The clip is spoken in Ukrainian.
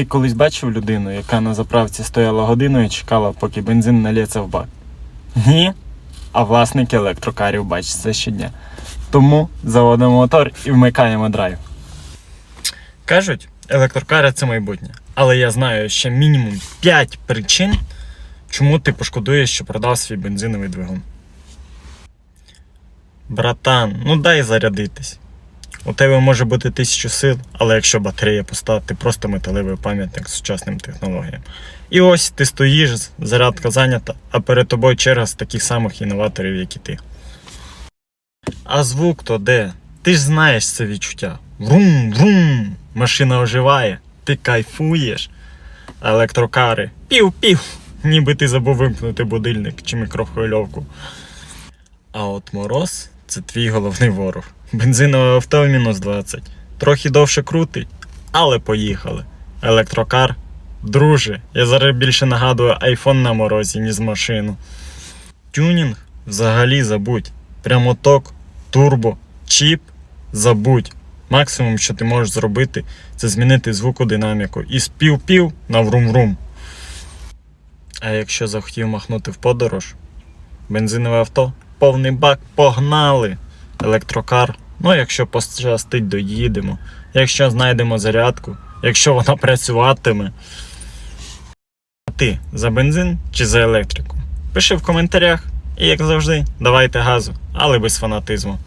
Ти колись бачив людину, яка на заправці стояла годину і чекала, поки бензин налється в бак? Ні. А власники електрокарів бачать це щодня. Тому заводимо мотор і вмикаємо драйв. Кажуть, електрокари це майбутнє. Але я знаю ще мінімум 5 причин, чому ти пошкодуєш, що продав свій бензиновий двигун. Братан, ну дай зарядитись. У тебе може бути тисячу сил, але якщо батарея пуста, ти просто металевий пам'ятник сучасним технологіям. І ось ти стоїш, зарядка зайнята, а перед тобою черга з таких самих інноваторів, як і ти. А звук то де? Ти ж знаєш це відчуття. Врум, врум, машина оживає, ти кайфуєш. Електрокари. Пів-пів. Ніби ти забув вимкнути будильник чи мікрохвильовку. А от мороз це твій головний ворог. Бензинове авто в мінус 20. Трохи довше крутить, але поїхали. Електрокар. Друже, я зараз більше нагадую айфон на морозі, ніж машину. Тюнінг взагалі забудь. Прямоток, турбо, чіп забудь. Максимум, що ти можеш зробити, це змінити звукодинаміку із пів-пів на врум-врум. А якщо захотів махнути в подорож, бензинове авто, повний бак, погнали! Електрокар. Ну, якщо пощастить, доїдемо. Якщо знайдемо зарядку, якщо вона працюватиме. А ти за бензин чи за електрику? Пиши в коментарях. І як завжди, давайте газу, але без фанатизму.